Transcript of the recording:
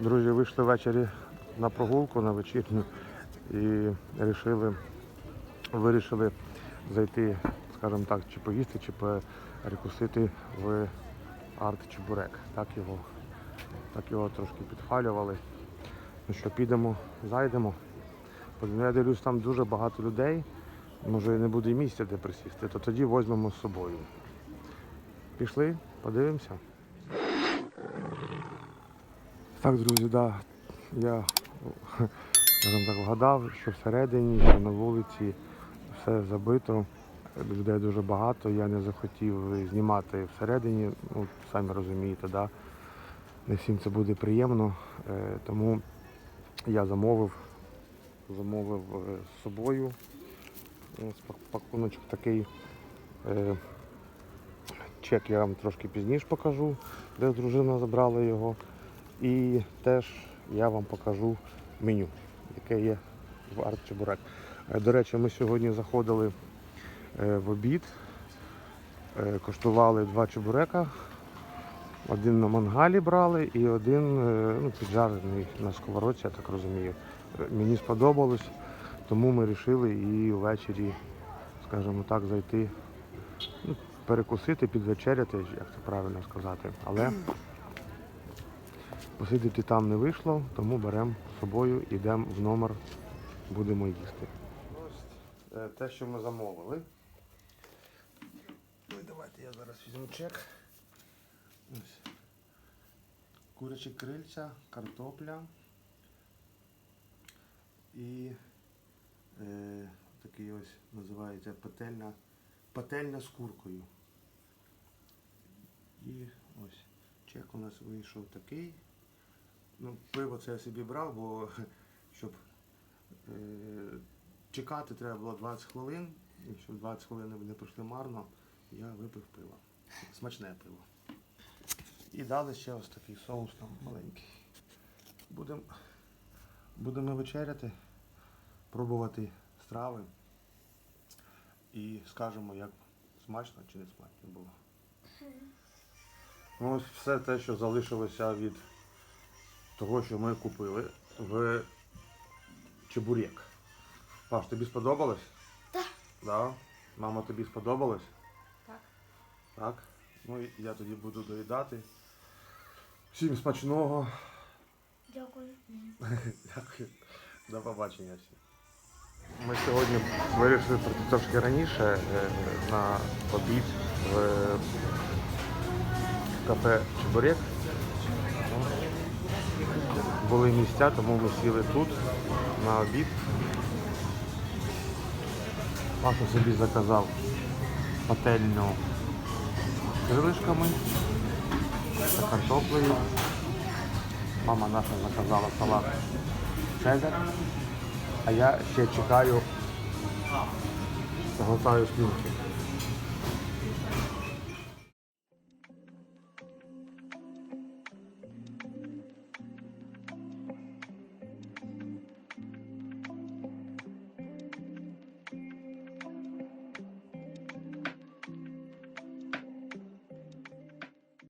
Друзі, вийшли ввечері на прогулку на вечірню і вирішили, вирішили зайти, скажімо так, чи поїсти, чи перекусити в арт Чебурек. Так його, так його трошки підхвалювали. Ну що, підемо, зайдемо. Я дивлюсь, там дуже багато людей. Може не буде місця, де присісти, то тоді візьмемо з собою. Пішли, подивимося. Так, друзі, да, я так, вгадав, що всередині, що на вулиці все забито, людей дуже багато. Я не захотів знімати всередині, ну, самі розумієте, да? не всім це буде приємно. Е, тому я замовив, замовив е, з собою ось пакуночок такий. Е, Чек я вам трошки пізніше покажу, де дружина забрала його. І теж я вам покажу меню, яке є в Арт Чебурек. До речі, ми сьогодні заходили е, в обід, е, коштували два чебурека. Один на мангалі брали і один е, ну, піджарений на сковородці, я так розумію. Мені сподобалось, тому ми вирішили і ввечері, скажімо так, зайти, ну, перекусити, підвечеряти, як це правильно сказати. Але Посидіти там не вийшло, тому беремо з собою, йдемо в номер, будемо їсти. Ось е, те, що ми замовили. І давайте я зараз візьму чек. Ось. Курячі крильця, картопля і е, такий ось називається пательня, пательня з куркою. І ось чек у нас вийшов такий. Ну, пиво це я собі брав, бо щоб е, чекати треба було 20 хвилин. І щоб 20 хвилин не пройшли марно, я випив пиво. Смачне пиво. І дали ще ось такий соус там маленький. Будемо будемо вечеряти, пробувати страви і скажемо, як смачно чи не смачно було. Ну, ось все те, що залишилося від того, що ми купили в Чебурек. Паш, тобі сподобалось? Так. Да? Мама, тобі сподобалось? Так. Так. Ну і я тоді буду доїдати. Всім смачного. Дякую. Дякую. До побачення всім. Ми сьогодні вирішили прийти трошки раніше е, на обід в кафе Чебурек. Були місця, тому ми сіли тут на обід. Паша собі заказав пательню з крилишками та картоплею. Мама наша заказала салат Цезар. А я ще чекаю, загортаю слюнки.